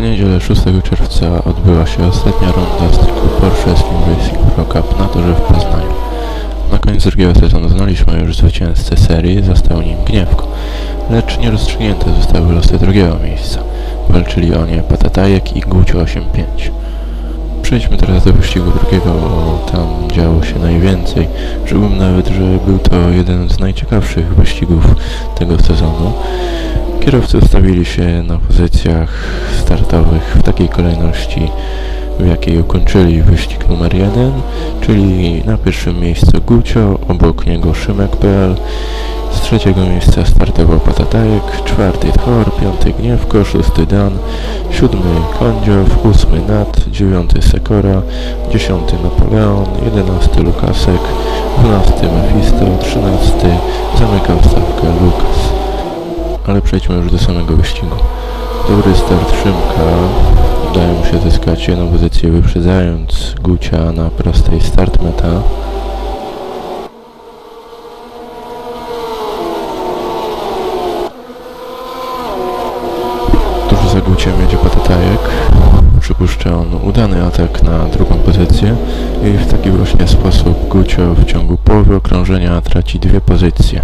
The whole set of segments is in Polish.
Niedzielę 6 czerwca odbyła się ostatnia ronda z cyklu Porsche Slim Racing Pro Cup na torze w Poznaniu. Na koniec drugiego sezonu znaliśmy już zwycięzcę serii, został nim Gniewko, lecz nierozstrzygnięte zostały losy drugiego miejsca. Walczyli o nie Patatajek i Gucio 85. Przejdźmy teraz do wyścigu drugiego, tam działo się najwięcej. Czułbym nawet, że był to jeden z najciekawszych wyścigów tego sezonu. Kierowcy ustawili się na pozycjach startowych w takiej kolejności, w jakiej ukończyli wyścig numer jeden, czyli na pierwszym miejscu Gucio, obok niego Szymek.pl, z trzeciego miejsca startował Patatajek, czwarty Thor, piąty Gniewko, szósty Dan, siódmy Kondziow, ósmy Nat, dziewiąty Sekora, dziesiąty Napoleon, jedenasty Lukasek, dwunasty Mephisto, trzynasty zamykał stawkę Lukas. Ale przejdźmy już do samego wyścigu. Dobry start Szymka. Udaje mu się zyskać jedną pozycję wyprzedzając Gucia na prostej start meta. Guciem jedzie Patatajek. Przypuszcza on udany atak na drugą pozycję i w taki właśnie sposób Gucio w ciągu połowy okrążenia traci dwie pozycje.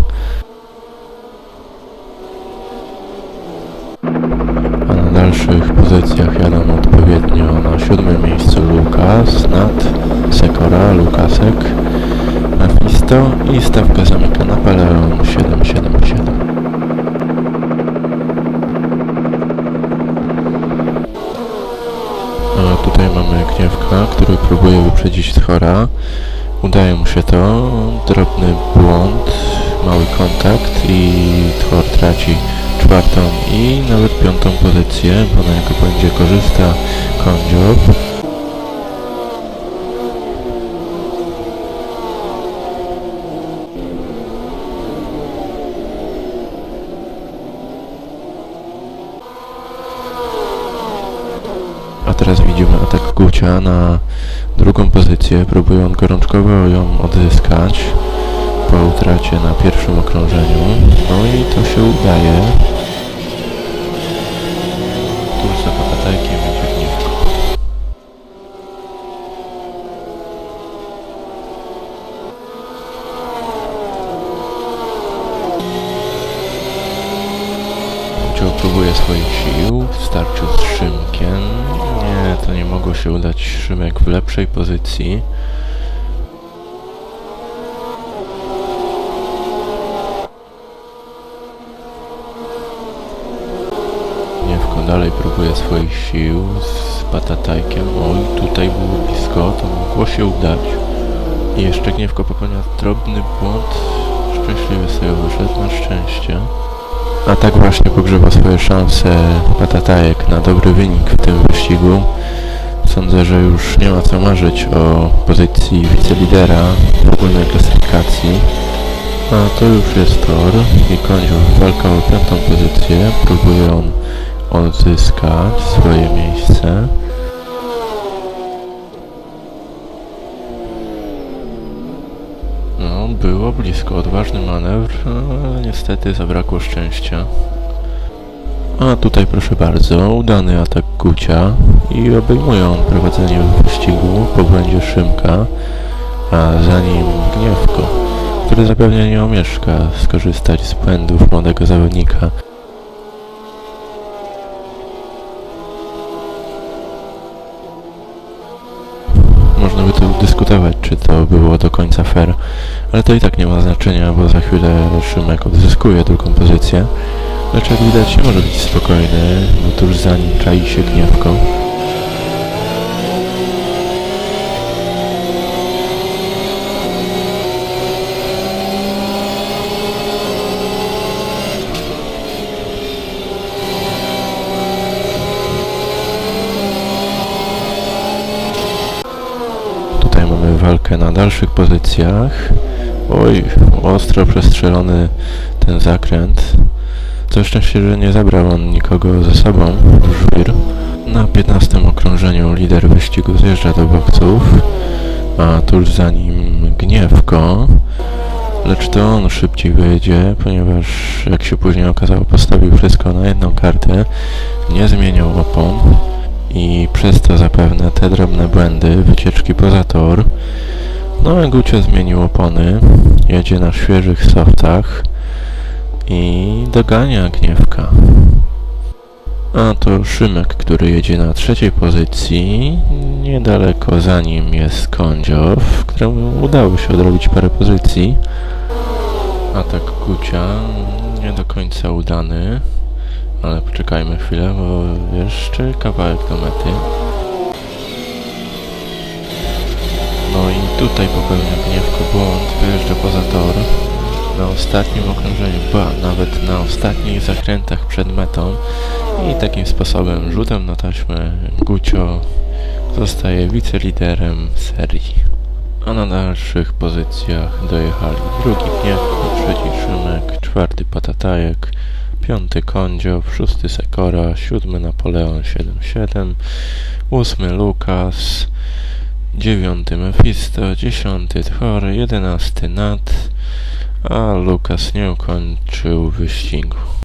A na dalszych pozycjach jadą odpowiednio na siódmym miejscu Lukas, Nat, Sekora, Lukasek, Mephisto i stawkę zamyka Napoleon 777. A tutaj mamy Gniewka, który próbuje wyprzedzić Thora. Udaje mu się to, drobny błąd, mały kontakt i Thor traci czwartą i nawet piątą pozycję, bo na niego będzie korzysta Kondziob. A teraz widzimy atak Gucia na drugą pozycję. Próbuje on gorączkowo ją odzyskać po utracie na pierwszym okrążeniu. No i to się udaje. Tuż za Gniewko. Gucio próbuje swoich sił w starciu z Szymkiem. To nie mogło się udać. Szymek w lepszej pozycji. Gniewko dalej próbuje swoich sił z patatajkiem. Oj, tutaj było blisko, to mogło się udać. I jeszcze Gniewko popełnia drobny błąd. Szczęśliwy sobie wyszedł, na szczęście. A tak właśnie pogrzewa swoje szanse Patatajek na dobry wynik w tym wyścigu. Sądzę, że już nie ma co marzyć o pozycji wicelidera w ogólnej klasyfikacji. A to już jest tor i Kondziów walka o piątą pozycję. Próbuje on odzyskać swoje miejsce. Było blisko, odważny manewr, ale niestety zabrakło szczęścia. A tutaj proszę bardzo, udany atak Gucia i obejmuje on prowadzenie wyścigu po błędzie Szymka, a za nim Gniewko, który zapewne nie omieszka skorzystać z błędów młodego zawodnika. Można by tu dyskutować, czy to było do końca fair, ale to i tak nie ma znaczenia, bo za chwilę Szymek odzyskuje drugą pozycję. Lecz jak widać nie może być spokojny, bo tuż za nim czai się gniewko. Tutaj mamy walkę na dalszych pozycjach. Oj, ostro przestrzelony ten zakręt. Co szczęście, że nie zabrał on nikogo ze sobą, żwir. Na 15 okrążeniu lider wyścigu zjeżdża do boksów, a tuż za nim Gniewko. Lecz to on szybciej wyjedzie, ponieważ jak się później okazało postawił wszystko na jedną kartę, nie zmieniał opon i przez to zapewne te drobne błędy, wycieczki poza tor. No a Gucio zmienił opony, jedzie na świeżych softach i dogania Gniewka. A to Szymek, który jedzie na trzeciej pozycji. Niedaleko za nim jest Kądziow, któremu udało się odrobić parę pozycji. Atak Gucia nie do końca udany. Ale poczekajmy chwilę, bo jeszcze kawałek do mety. No i tutaj popełnia Gniewko błąd, wyjeżdża poza tor. Na ostatnim okrążeniu, ba, nawet na ostatnich zakrętach przed metą i takim sposobem, rzutem na taśmę, Gucio zostaje wiceliderem serii. A na dalszych pozycjach dojechali drugi Gniewko, trzeci Szymek, czwarty Patatajek, piąty Kądziow, szósty Sekora, siódmy Napoleon 7-7, ósmy Lukas, dziewiąty Mephisto, dziesiąty Thor, jedenasty Nat, a Lukas nie ukończył wyścigu.